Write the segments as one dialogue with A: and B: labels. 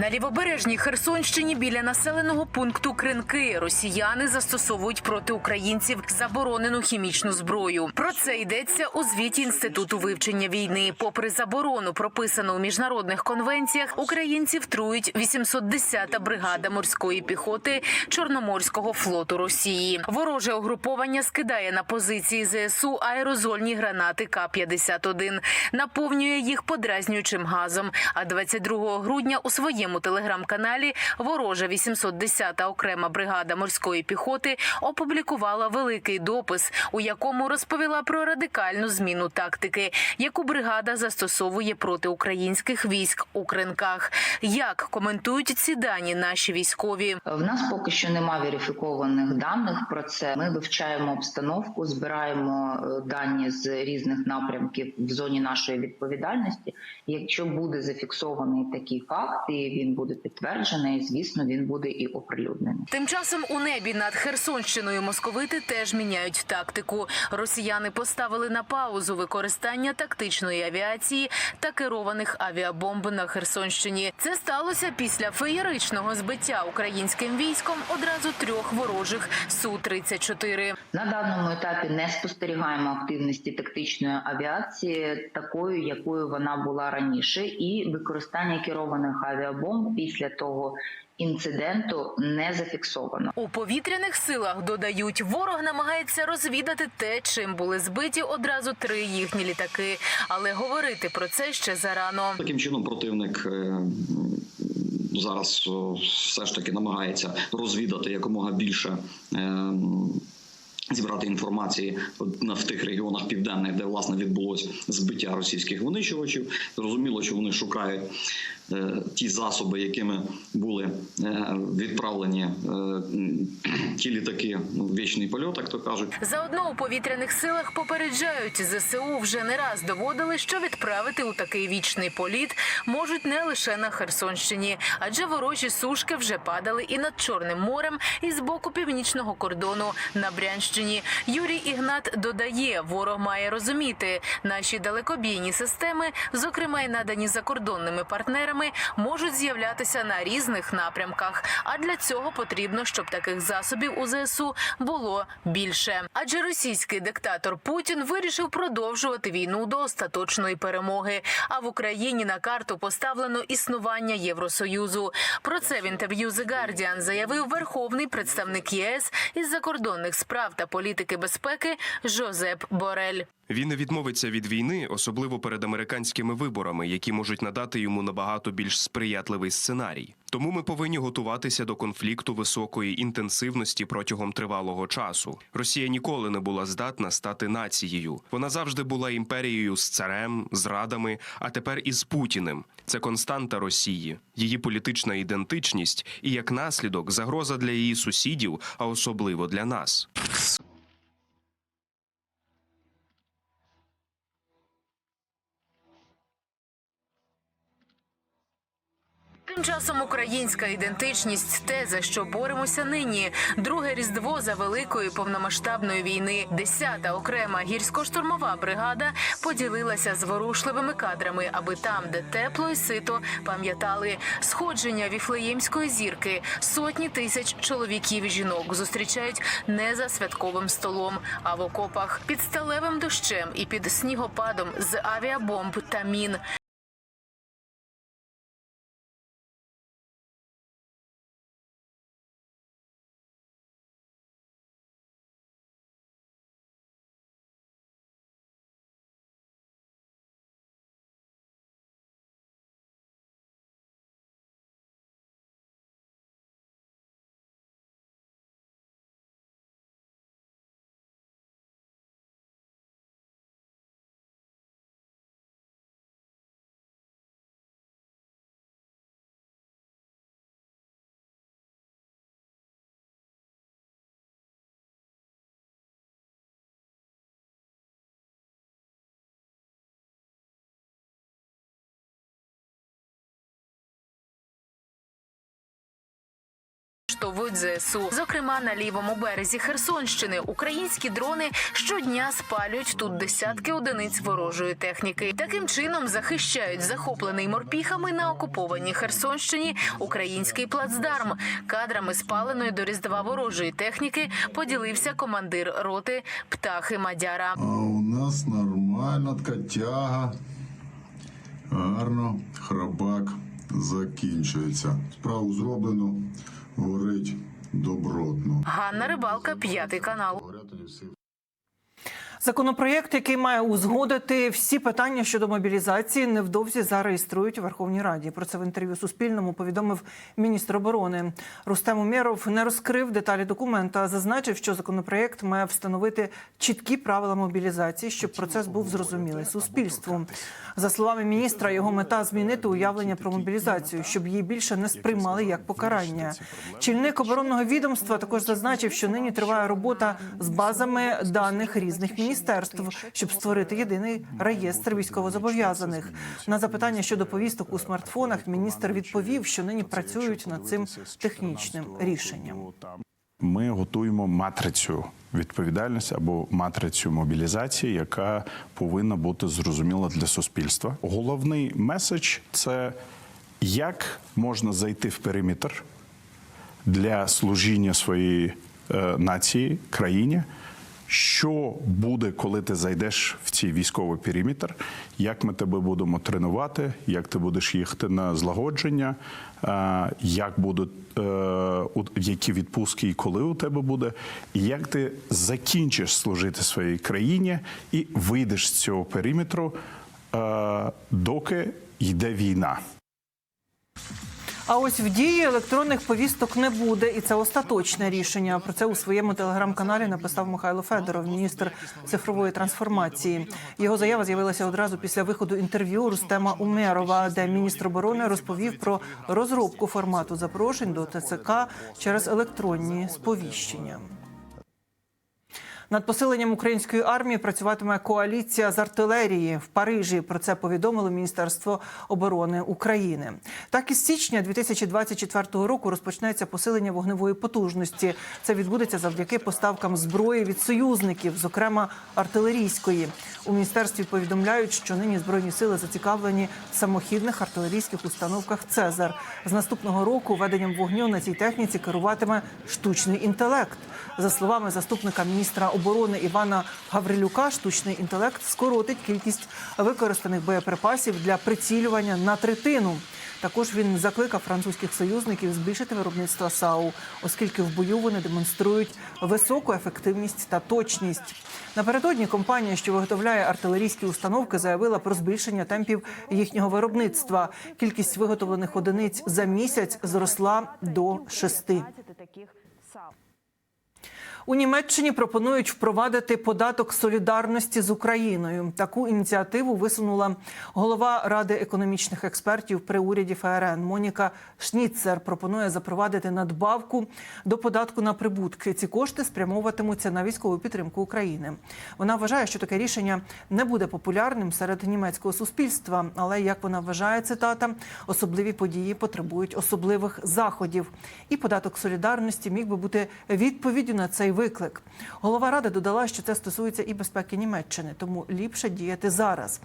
A: На лівобережній Херсонщині біля населеного пункту Кринки росіяни застосовують проти українців заборонену хімічну зброю. Про це йдеться у звіті інституту вивчення війни. Попри заборону, прописану у міжнародних конвенціях, українців трують 810-та бригада морської піхоти Чорноморського флоту Росії. Вороже угруповання скидає на позиції ЗСУ аерозольні гранати К-51, наповнює їх подразнюючим газом. А 22 грудня у своєму телеграм-каналі ворожа 810-та окрема бригада морської піхоти опублікувала великий допис, у якому розповіла про радикальну зміну тактики, яку бригада застосовує проти українських військ у кринках. Як коментують ці дані наші військові?
B: В нас поки що немає верифікованих даних про це. Ми вивчаємо обстановку, збираємо е, дані з різних напрямків в зоні нашої відповідальності. Якщо буде зафіксований такий факт, і він буде підтверджений, звісно, він буде і оприлюднений.
A: Тим часом у небі над Херсонщиною московити теж міняють тактику. Росіяни поставили на паузу використання тактичної авіації та керованих авіабомб на Херсонщині. Це сталося після феєричного збиття українським військом одразу трьох ворожих су 34
B: На даному етапі не спостерігаємо активності тактичної авіації, такою, якою вона була раніше, і використання керованих авіабомб після того інциденту не зафіксовано.
A: У повітряних силах додають, ворог намагається розвідати те, чим були збиті одразу три їхні літаки. Але говорити про це ще зарано.
C: Таким чином противник е, зараз все ж таки намагається розвідати якомога більше. е, Зібрати інформації на- в тих регіонах південних, де власне відбулось збиття російських винищувачів. Зрозуміло, що вони шукають ті засоби, якими були е, відправлені е, ті літаки ну, в вічний польот, як то кажуть.
A: Заодно у повітряних силах попереджають ЗСУ вже не раз доводили, що відправити у такий вічний політ можуть не лише на Херсонщині, адже ворожі сушки вже падали і над Чорним морем, і з боку північного кордону на Брянщині. Юрій Ігнат додає, ворог має розуміти, наші далекобійні системи, зокрема й надані закордонними партнерами, можуть з'являтися на різних напрямках. А для цього потрібно, щоб таких засобів у ЗСУ було більше. Адже російський диктатор Путін вирішив продовжувати війну до остаточної перемоги. А в Україні на карту поставлено існування Євросоюзу. Про це в інтерв'ю The Guardian заявив верховний представник ЄС із закордонних справ та політики безпеки Жозеп Борель.
D: Він не відмовиться від війни, особливо перед американськими виборами, які можуть надати йому набагато більш сприятливий сценарій. Тому ми повинні готуватися до конфлікту високої інтенсивності протягом тривалого часу. Росія ніколи не була здатна стати нацією. Вона завжди була імперією з царем, зрадами, а тепер і з Путіним. Це константа Росії, її політична ідентичність і як наслідок загроза для її сусідів, а особливо для нас.
A: Тим часом українська ідентичність те, за що боремося нині. Друге різдво за великої повномасштабної війни. Десята окрема гірсько-штурмова бригада поділилася зворушливими кадрами, аби там, де тепло і сито, пам'ятали сходження віфлеємської зірки. Сотні тисяч чоловіків і жінок зустрічають не за святковим столом, а в окопах під сталевим дощем і під снігопадом з авіабомб та мін. Штовують ЗСУ, зокрема на лівому березі Херсонщини. Українські дрони щодня спалюють тут десятки одиниць ворожої техніки. Таким чином захищають захоплений морпіхами на окупованій Херсонщині український плацдарм. Кадрами спаленої до різдва ворожої техніки поділився командир роти птахи Мадяра.
E: А у нас нормально така тяга. Гарно, храбак закінчується. Справу зроблено, горить добротно.
A: Ганна Рибалка, п'ятий канал.
F: Законопроєкт, який має узгодити всі питання щодо мобілізації, невдовзі зареєструють у Верховній Раді. Про це в інтерв'ю Суспільному повідомив міністр оборони. Рустем Умєров не розкрив деталі документа, а зазначив, що законопроєкт має встановити чіткі правила мобілізації, щоб процес був зрозумілий суспільству. За словами міністра, його мета змінити уявлення про мобілізацію, щоб її більше не сприймали як покарання. Чільник оборонного відомства також зазначив, що нині триває робота з базами даних різних міністерств, щоб створити єдиний реєстр військовозобов'язаних. На запитання щодо повісток у смартфонах міністр відповів, що нині працюють над цим технічним рішенням.
G: Ми готуємо матрицю відповідальності або матрицю мобілізації, яка повинна бути зрозуміла для суспільства. Головний меседж це як можна зайти в периметр для служіння своєї е, нації, країні. Що буде, коли ти зайдеш в цей військовий периметр? Як ми тебе будемо тренувати? Як ти будеш їхати на злагодження? Як будуть е, які відпустки і коли у тебе буде? І як ти закінчиш служити своїй країні і вийдеш з цього периметру, е, доки йде війна?
F: А ось в дії електронних повісток не буде, і це остаточне рішення. Про це у своєму телеграм-каналі написав Михайло Федоров, міністр цифрової трансформації. Його заява з'явилася одразу після виходу інтерв'ю Рустема Умерова, де міністр оборони розповів про розробку формату запрошень до ТЦК через електронні сповіщення. Над посиленням української армії працюватиме коаліція з артилерії в Парижі. Про це повідомило Міністерство оборони України. Так із січня 2024 року розпочнеться посилення вогневої потужності. Це відбудеться завдяки поставкам зброї від союзників, зокрема артилерійської. У міністерстві повідомляють, що нині збройні сили зацікавлені в самохідних артилерійських установках Цезар. З наступного року веденням вогню на цій техніці керуватиме штучний інтелект. За словами заступника міністра оборони Івана Гаврилюка, штучний інтелект скоротить кількість використаних боєприпасів для прицілювання на третину. Також він закликав французьких союзників збільшити виробництво САУ, оскільки в бою вони демонструють високу ефективність та точність. Напередодні компанія, що виготовляє артилерійські установки, заявила про збільшення темпів їхнього виробництва. Кількість виготовлених одиниць за місяць зросла до шести. У Німеччині пропонують впровадити податок солідарності з Україною. Таку ініціативу висунула голова ради економічних експертів при уряді ФРН Моніка Шніцер. Пропонує запровадити надбавку до податку на прибутки. Ці кошти спрямовуватимуться на військову підтримку України. Вона вважає, що таке рішення не буде популярним серед німецького суспільства. Але як вона вважає, цитата, особливі події потребують особливих заходів. І податок солідарності міг би бути відповіддю на цей виклик. Голова ради додала, що це стосується і безпеки Німеччини, тому ліпше діяти зараз.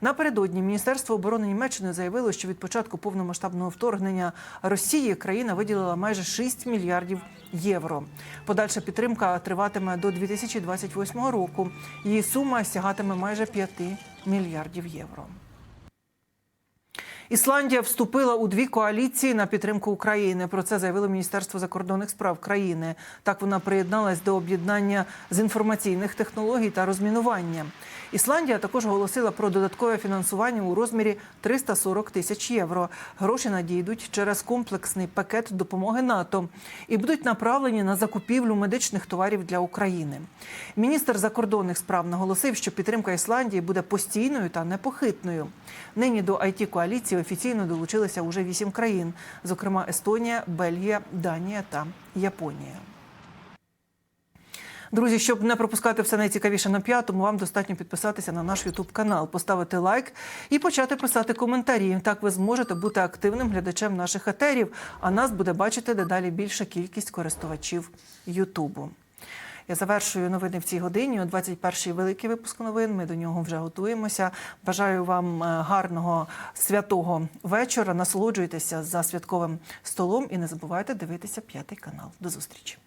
F: Напередодні Міністерство оборони Німеччини заявило, що від початку повномасштабного вторгнення Росії країна виділила майже 6 мільярдів євро. Подальша підтримка триватиме до 2028 року. Її сума сягатиме майже 5 мільярдів євро. Ісландія вступила у дві коаліції на підтримку України. Про це заявило Міністерство закордонних справ країни. Так вона приєдналась до об'єднання з інформаційних технологій та розмінування. Ісландія також оголосила про додаткове фінансування у розмірі 340 тисяч євро. Гроші надійдуть через комплексний пакет допомоги НАТО і будуть направлені на закупівлю медичних товарів для України. Міністр закордонних справ наголосив, що підтримка Ісландії буде постійною та непохитною. Нині до it коаліції офіційно долучилися уже вісім країн, зокрема Естонія, Бельгія, Данія та Японія. Друзі, щоб не пропускати все найцікавіше на п'ятому, вам достатньо підписатися на наш Ютуб канал, поставити лайк і почати писати коментарі. Так ви зможете бути активним глядачем наших етерів, а нас буде бачити дедалі більша кількість користувачів Ютубу. Я завершую новини в цій годині. О 21-й великий випуск новин. Ми до нього вже готуємося. Бажаю вам е, гарного святого вечора. Насолоджуйтеся за святковим столом і не забувайте дивитися п'ятий канал. До зустрічі.